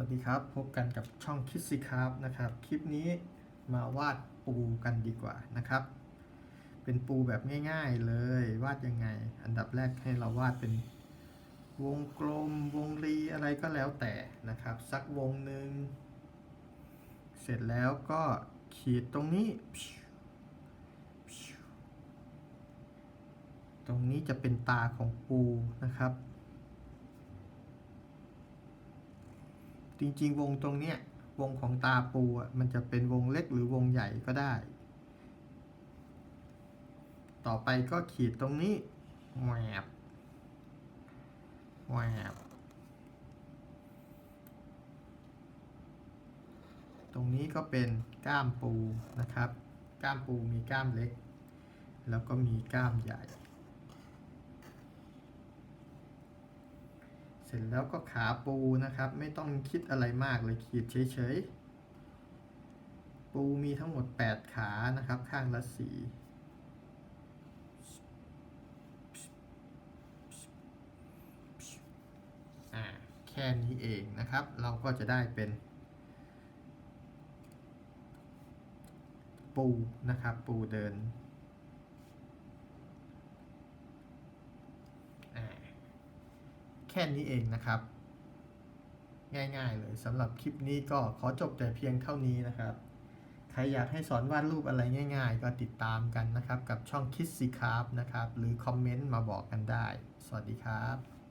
วัสดีครับ พบกันกับช่องคิดสิครับนะครับ คลิปนี้มาวาดปูกันดีกว่านะครับ เป็นปูแบบง่ายๆเลยวาดยังไง อันดับแรกให้เราวาดเป็นวงกลมวงรีอะไรก็แล้วแต่นะครับ สักวงหนึ่งเสร็จแล้วก็ขีดตรงนี้ ตรงนี้จะเป็นตาของปูนะครับ จริงๆ วงตรงเนี้ยวงของตาปูมันจะเป็นวงเล็กหรือวงใหญ่ก็ได้ ต่อไปก็ขีดตรงนี้แหวบแหวบตรงนี้ก็เป็นก้ามปูนะครับ ก้ามปูมีก้ามเล็ก แล้วก็มีก้ามใหญ่ เสร็จแล้วก็ขาปูนะครับ ไม่ต้องคิดอะไรมากเลยขีดเฉยๆ ปูมีทั้งหมด 8 ขานะครับ ข้างละสีอ่าแค่นี้เองนะครับ เราก็จะได้เป็น ปูนะครับ ปูเดินอ่า แค่นี้เองนะครับ ง่ายๆเลยสำหรับคลิปนี้ก็ขอจบแต่เพียงเท่านี้นะครับ ใครอยากให้สอนวาดรูปอะไรง่าย ๆ ก็ติดตามกันนะครับ กับช่องคิดสิครับนะครับ หรือคอมเมนต์มาบอกกันได้ สวัสดีครับ